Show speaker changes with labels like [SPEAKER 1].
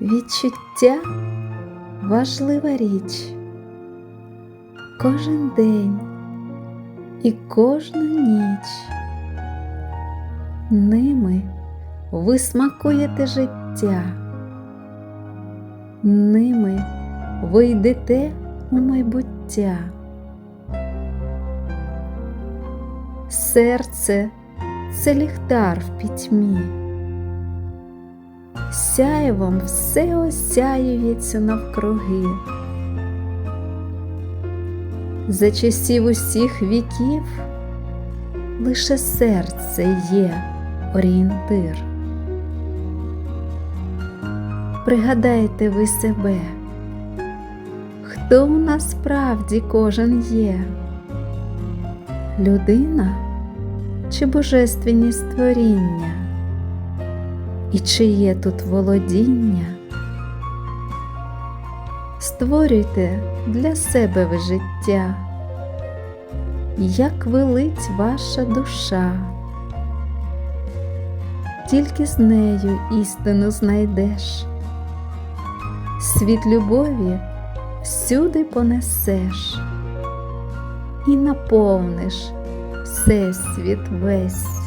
[SPEAKER 1] Відчуття важлива річ. Кожен день і кожну ніч. Ними ви смакуєте життя. Ними ви йдете у майбуття. Серце це ліхтар в пітьмі. Сяєвом все осяюється навкруги. За часів усіх віків лише серце є орієнтир. Пригадайте ви себе, хто насправді кожен є? Людина чи божественні створіння? І чи є тут володіння? Створюйте для себе ви життя, як велить ваша душа, тільки з нею істину знайдеш, світ любові всюди понесеш і наповниш всесвіт весь.